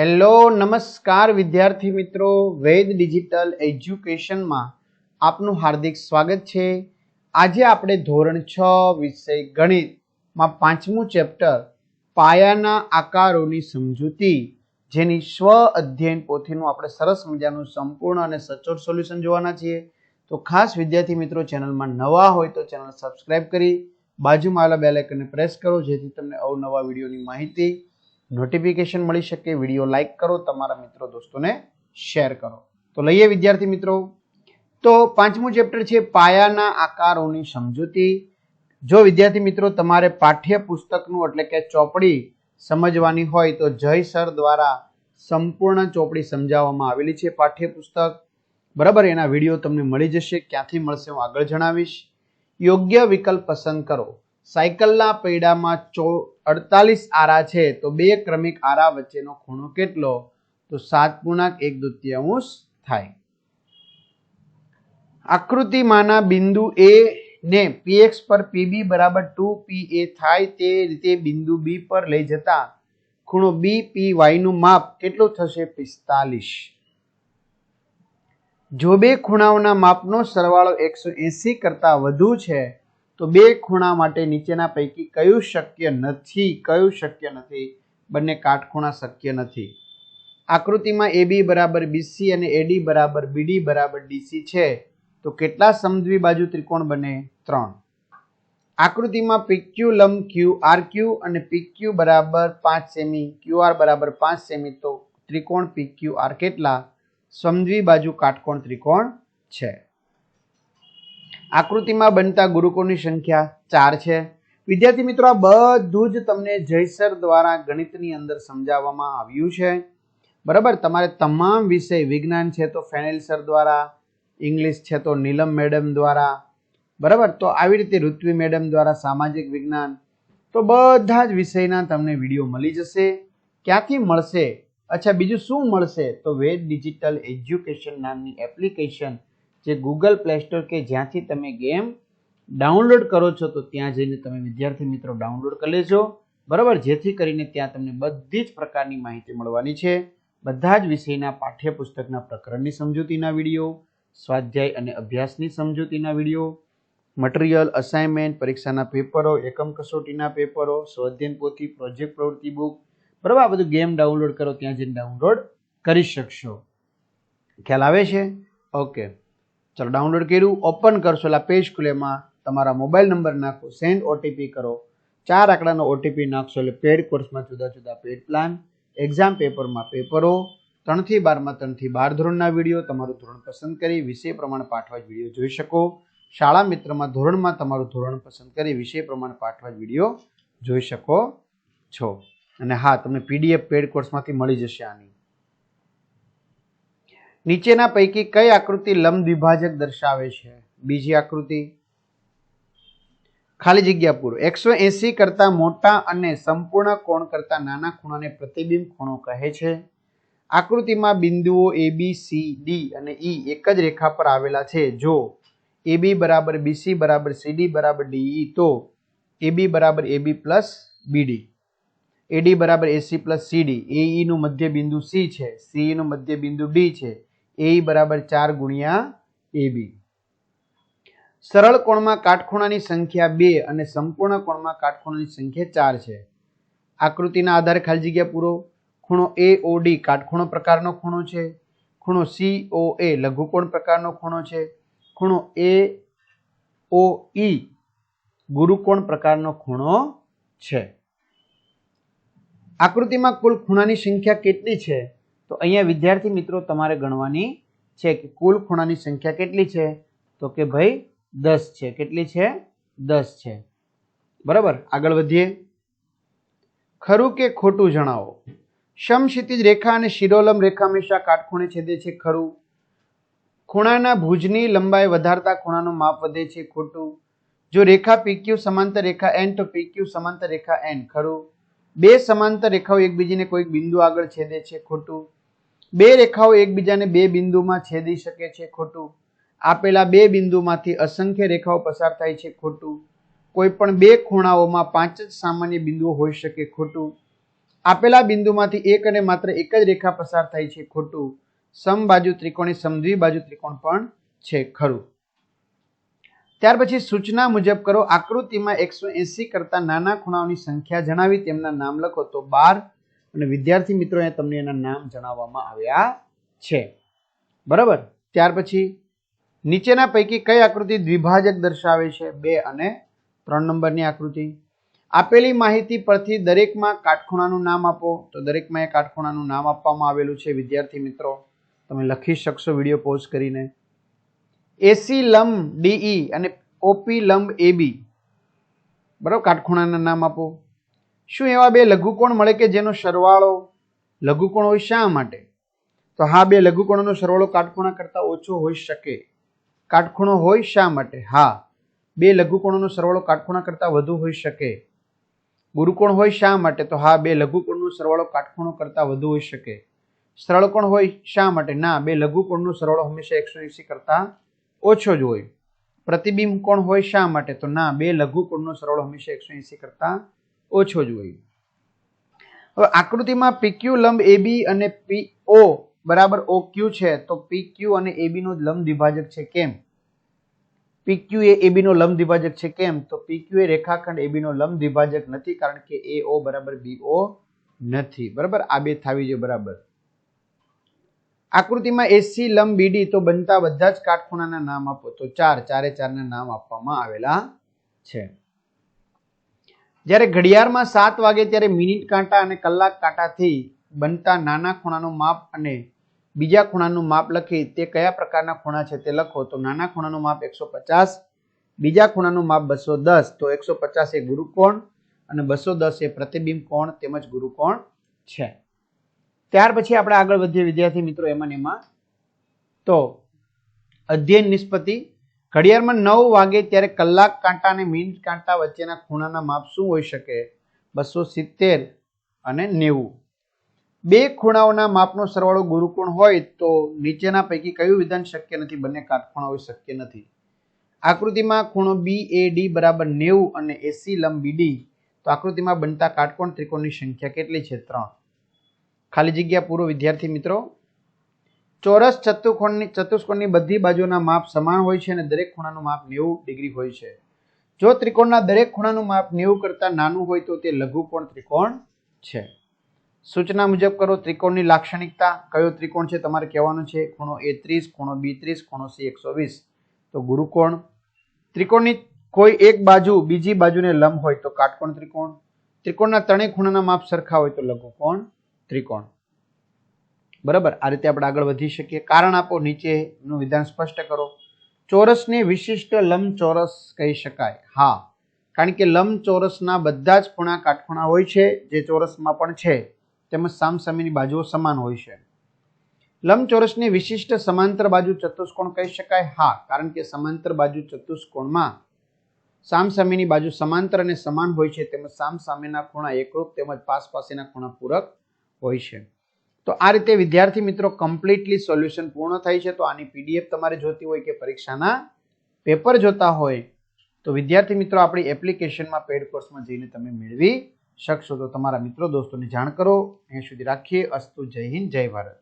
Hello, નમસ્કાર વિદ્યાર્થી મિત્રો. વેદ ડિજિટલ એજ્યુકેશનમાં આપનું હાર્દિક સ્વાગત છે. આજે આપણે ધોરણ છ વિષય ગણિતમાં પાંચમું ચેપ્ટર પાયાના આકારોની સમજૂતી, જેની સ્વ અધ્યયન પોથીનું આપણે સરસ મજાનું સંપૂર્ણ અને સચોટ સોલ્યુશન જોવાના છીએ. તો ખાસ વિદ્યાર્થી મિત્રો, ચેનલમાં નવા હોય તો ચેનલ સબસ્ક્રાઇબ કરી, બાજુમાં આવેલા બેલ પ્રેસ કરો, જેથી તમને અવનવા વિડીયોની માહિતી નોટિફિકેશન મળી શકે, વીડિયો લાઇક કરો, તમારા મિત્રો દોસ્તોને શેર કરો. તો લઈએ વિદ્યાર્થી મિત્રો. તો પાંચમું ચેપ્ટર છે પાયાના આકારોની સમજૂતી. જો વિદ્યાર્થી મિત્રો તમારે પાઠ્યપુસ્તકનું એટલે કે ચોપડી સમજવાની હોય તો જય સર દ્વારા સંપૂર્ણ ચોપડી સમજાવવામાં આવેલી છે પાઠ્યપુસ્તક. બરાબર, એના વીડિયો તમને મળી જશે, ક્યાંથી મળશે હું આગળ જણાવીશ. યોગ્ય વિકલ્પ પસંદ કરો. સાયકલના પૈડામાં ચો અડતાલીસ આરા છે, તો બે ક્રમિક આરા વચ્ચેનો ખૂણો કેટલો? તો સાત પૂર્ણાંક એક દૃત્યાંશ થાય. આકૃતિમાંના બિંદુ એ ને પીએક્સ પર પીબી બરાબર ટુ પી એ થાય તે રીતે બિંદુ બી પર લઈ જતા ખૂણો બી પી વાયનું માપ કેટલું થશે? પિસ્તાલીસ. જો બે ખૂણાઓના માપનો સરવાળો એકસો એંસી કરતાં વધુ છે તો બે ખૂણા માટે નીચેના પૈકી કયું શક્ય નથી, કયું શક્ય નથી? બંને કાટખૂણા શક્ય નથી. આકૃતિમાં એબી બરાબર બીસી અને એડી બરાબર બીડી બરાબર ડીસી છે. તો કેટલા સમદ્વી બાજુ ત્રિકોણ બને? ત્રણ. આકૃતિમાં પીક્યુ લંબ ક્યુ આર ક્યુ અને પીક્યુ બરાબર પાંચ સેમી ક્યુ આર બરાબર પાંચ સેમી, તો ત્રિકોણ પીક્યુ આર કેટલા? સમદ્વી બાજુ કાટકોણ ત્રિકોણ છે. આકૃતિમાં બનતા ગુરુકોની સંખ્યા ચાર છે. વિદ્યાર્થી મિત્રો, આ બધું જ તમને જયસર દ્વારા ગણિતની અંદર સમજાવવામાં આવ્યું છે. બરાબર, તમારે તમામ વિષય વિજ્ઞાન છે તો ફેનેલ સર દ્વારા, ઇંગ્લિશ છે તો નીલમ મેડમ દ્વારા, બરાબર, તો આવી રીતે ઋત્વી મેડમ દ્વારા સામાજિક વિજ્ઞાન, તો બધા જ વિષયના તમને વીડિયો મળી જશે. ક્યાંથી મળશે? અચ્છા, બીજું શું મળશે? તો વેદ ડિજિટલ એજ્યુકેશન નામની એપ્લિકેશન જે ગૂગલ પ્લે સ્ટોર કે જ્યાંથી તમે ગેમ ડાઉનલોડ કરો છો, તો ત્યાં જઈને તમે વિદ્યાર્થી મિત્રો ડાઉનલોડ કરી લેજો. બરાબર? જેથી કરીને ત્યાં તમને બધી જ પ્રકારની માહિતી મળવાની છે. બધા જ વિષયના પાઠ્યપુસ્તકના પ્રકરણની સમજૂતીના વીડિયો, સ્વાધ્યાય અને અભ્યાસની સમજૂતીના વીડિયો મટીરિયલ અસાઇનમેન્ટ પરીક્ષાના પેપરો, એકમ કસોટીના પેપરો સ્વાધ્યન પોથી પ્રોજેક્ટ પ્રવૃત્તિ બુક બરાબર? આ બધું ગેમ ડાઉનલોડ કરો, ત્યાં જઈને ડાઉનલોડ કરી શકશો. ખ્યાલ આવે છે? ઓકે ચલો ડાઉનલોડ કર્યું ઓપન કરશો, એટલે પેજ ખુલેમાં તમારા મોબાઈલ નંબર નાખો સેન્ડ ઓટીપી કરો. ચાર આંકડાનો ઓટીપી નાખશો, એટલે પેડ કોર્સમાં જુદા જુદા પેડ પ્લાન એક્ઝામ પેપરમાં પેપરો, ત્રણથી બારમાં ત્રણથી બાર ધોરણના વીડિયો તમારું ધોરણ પસંદ કરી વિષય પ્રમાણે પાઠવા વીડિયો જોઈ શકો. શાળા મિત્રમાં ધોરણમાં તમારું ધોરણ પસંદ કરી વિષય પ્રમાણે પાઠવા વીડિયો જોઈ શકો છો. અને હા, તમને પીડીએફ પેડ કોર્સમાંથી મળી જશે આની. નીચેના પૈકી કઈ આકૃતિ લંબ દ્વિભાજક દર્શાવે છે? બીજી આકૃતિ? ખાલી જગ્યા પૂરો. એકસો એસી કરતા મોટા અને સંપૂર્ણ કોણ કરતા નાના ખૂણાને પ્રતિબિંબ ખૂણો કહે છે. આકૃતિમાં બિંદુઓ એ બી સી ડી અને ઈ એક જ રેખા પર આવેલા છે. જો એ બી બરાબર બીસી બરાબર સીડી બરાબર ડીઈ તો એ બી બરાબર એ બી પ્લસ બીડી એડી બરાબર એસી પ્લસ સીડી એઈ નું મધ્ય બિંદુ સી છે સીઈનું મધ્ય બિંદુ ડી છે. એઈ બરાબર ચાર ગુણ્યા એ બી. સરળ કોણમાં કાટખૂણાની સંખ્યા બે અને સંપૂર્ણ કોણમાં કાટખૂણાની સંખ્યા ચાર છે. આકૃતિના આધારે ખાલી જગ્યા પૂરો. ખૂણો એ ઓ ડી કાટખૂણો પ્રકારનો ખૂણો છે. ખૂણો સી ઓ એ લઘુકોણ પ્રકારનો ખૂણો છે. ખૂણો એ ઓ ઈ ગુરુકોણ પ્રકારનો ખૂણો છે. આકૃતિમાં કુલ ખૂણાની સંખ્યા કેટલી છે? તો અહીંયા વિદ્યાર્થી મિત્રો તમારે ગણવાની છે કે કુલ ખૂણાની સંખ્યા કેટલી છે? તો કે ભાઈ દસ છે. કેટલી છે? દસ છે. બરાબર? આગળ વધીએ. ખરું કે ખોટું જણાવો? સમક્ષિતિજ રેખા અને શિરોલમ રેખા હંમેશા કાટખૂણે છેદે છે ખરું? ખૂણાના ભુજની લંબાઈ વધારતા ખૂણાનું માપ વધે છે ખોટું? જો રેખા પીક્યુ સમાંતર રેખા એન તો પીક્યુ સમાંતર રેખા એન ખરું? બે સમાંતર રેખાઓ એકબીજીને કોઈક બિંદુ આગળ છેદે છે ખોટું? બે રેખાઓ એકબીજાને બે બિંદુમાં છેદી શકે છે ખોટું. આપેલા બે બિંદુમાંથી અસંખ્ય રેખાઓ પસાર થાય છે ખોટું. કોઈ પણ બે ખૂણાઓમાં પાંચ જ સામાન્ય બિંદુઓ હોઈ શકે ખોટું. આપેલા બિંદુમાંથી એક અને માત્ર એક જ રેખા પસાર થાય છે ખોટું. સમબાજુ ત્રિકોણ એ સમદ્વિબાજુ ત્રિકોણ પણ છે ખરું. ત્યાર પછી સૂચના મુજબ કરો, આકૃતિમાં એકસો એસી કરતા નાના ખૂણાઓની સંખ્યા જણાવી તેમના નામ લખો. તો બાર અને વિદ્યાર્થી મિત્રો એ તમને એના નામ જણાવવામાં આવ્યા છે. બરાબર? ત્યાર પછી નીચેના પૈકી કઈ આકૃતિ દ્વિભાજક દર્શાવે છે? બે અને ત્રણ નંબરની આકૃતિ. આપેલી માહિતી પરથી દરેકમાં કાટખૂણાનું નામ આપો. તો દરેકમાં એ કાટખૂણાનું નામ આપવામાં આવેલું છે, વિદ્યાર્થી મિત્રો. તમે લખી શકશો વીડિયો પોઝ કરીને. એસી લંબ ડીઈ અને ઓપી લંબ એબી બરાબર? કાટખૂણાના નામ આપો. શું એવા બે લઘુકોણ મળે કે જેનો સરવાળો લઘુકોણ હોય શા માટે? તો હા, બે લઘુકોણનો સરવાળો કાટખૂણા કરતાં ઓછો હોઈ શકે. કાટખૂણો હોય શા માટે? હા, બે લઘુકોણનો સરવાળો કાટખૂણા કરતાં વધુ હોઈ શકે. ગુરુકોણ હોય શા માટે? તો હા, બે લઘુકોણનો સરવાળો કાટખૂણો કરતાં વધુ હોઈ શકે. સરળકોણ હોય શા માટે? ના, બે લઘુકોણનો સરવાળો હંમેશા એકસો એંસી કરતાં ઓછો જ હોય. પ્રતિબિંબ કોણ હોય શા માટે? તો ના, બે લઘુકોણનો સરવાળો હંમેશા એકસો એંસી કરતાં ઓછો જોઈએ હવે આકૃતિમાં પીક્યુ લંબ એબી અને પી ઓ બરાબર ઓ ક્યુ છે, તો પી ક્યુ અને એબી નો લંબ દ્વિભાજક છે કેમ? પીક્યુ એ એબી નો લંબ દ્વિભાજક છે કેમ? તો પીક્યુ એ રેખાખંડ એબી નો લંબ દ્વિભાજક નથી, કારણ કે એ ઓ બરાબર બી ઓ નથી. બરાબર? આ બે થાવી જોઈએ બરાબર. આકૃતિમાં એસી લંબ બીડી તો બનતા બધા જ કાટખૂણાના નામ આપો. તો ચાર, ચારે ચારના નામ આપવામાં આવેલા છે. જ્યારે ઘડિયાળમાં સાત વાગે ત્યારે મિનિટ કાંટા અને કલાક કાંટાથી બનતા નાના ખૂણાનું માપ અને બીજા ખૂણાનું માપ લખી તે કયા પ્રકારના ખૂણા છે તે લખો. તો નાના ખૂણાનું માપ એકસો પચાસ, બીજા ખૂણાનું માપ બસો દસ. તો એકસો પચાસ એ ગુરુકોણ અને બસો દસ એ પ્રતિબિંબ કોણ તેમજ ગુરુકોણ છે. ત્યાર પછી આપણે આગળ વધીએ વિદ્યાર્થી મિત્રો એમાં એમાં. તો અધ્યયન નિષ્પતિ ઘડિયાળમાં નવ વાગે ત્યારે કલાક કાંટા અને મિનિટ કાંટા વચ્ચેના ખૂણાના માપ શું હોઈ શકે? બસો સિત્તેર અને નેવું. બે ખૂણાઓના માપનો સરવાળો ગુરુકોણ હોય તો નીચેના પૈકી કયું વિધાન શક્ય નથી? બંને કાટખૂણાઓ શક્ય નથી. આકૃતિમાં ખૂણો બી એ ડી બરાબર નેવું અને એસી લંબ બીડી તો આકૃતિમાં બનતા કાટકોણ ત્રિકોણની સંખ્યા કેટલી છે? ત્રણ. ખાલી જગ્યા પૂરો, વિદ્યાર્થી મિત્રો. ચોરસ ચતુષ્કોણની ચતુષ્કોણની બધી બાજુના માપ સમાન હોય છે અને દરેક ખૂણાનું માપ નેવું ડિગ્રી હોય છે. જો ત્રિકોણના દરેક ખૂણાનું માપ નેવું કરતાં નાનું હોય તો તે લઘુકોણ ત્રિકોણ છે. સૂચના મુજબ કરો, ત્રિકોણની લાક્ષણિકતા કયો ત્રિકોણ છે તમારે કહેવાનું છે? ખૂણો એ ત્રીસ, ખૂણો બી ત્રીસ, ખૂણો સી એકસો વીસ. તો ગુરુકોણ. ત્રિકોણની કોઈ એક બાજુ બીજી બાજુને લંબ હોય તો કાટકોણ ત્રિકોણ. ત્રિકોણના ત્રણેય ખૂણાના માપ સરખા હોય તો લઘુકોણ ત્રિકોણ. બરાબર? આ રીતે આપણે આગળ વધી શકીએ. કારણ આપો નીચેનું વિધાન સ્પષ્ટ કરો. ચોરસને વિશિષ્ટ લંબચોરસ કહી શકાય. હા. કારણ કે લંબચોરસના બધા જ ખૂણા કાટખૂણા હોય છે, જે ચોરસમાં પણ છે. તેમજ સામસામેની બાજુઓ સમાન હોય છે. લંબચોરસની વિશિષ્ટ સમાંતર બાજુ ચતુષ્કોણ કહી શકાય. હા. કારણ કે સમાંતર બાજુ ચતુષ્કોણમાં સામસામેની બાજુ સમાંતર અને સમાન હોય છે, તેમજ સામસામેના ખૂણા એકરૂપ તેમજ પાસ પાસેના ખૂણા પૂરક હોય છે. તો આ રીતે વિદ્યાર્થી મિત્રો કમ્પ્લીટલી સોલ્યુશન પૂર્ણ થાય છે. તો આની પીડીએફ તમારે જોતી હોય કે પરીક્ષાના પેપર જોતા હોય, તો વિદ્યાર્થી મિત્રો આપણી એપ્લિકેશનમાં પેડ કોર્સમાં જઈને તમે મેળવી શકશો. તો તમારા મિત્રો, દોસ્તોને જાણ કરો. અહીં સુધી રાખીએ. અસ્તુ જય હિન્દ, જય ભારત.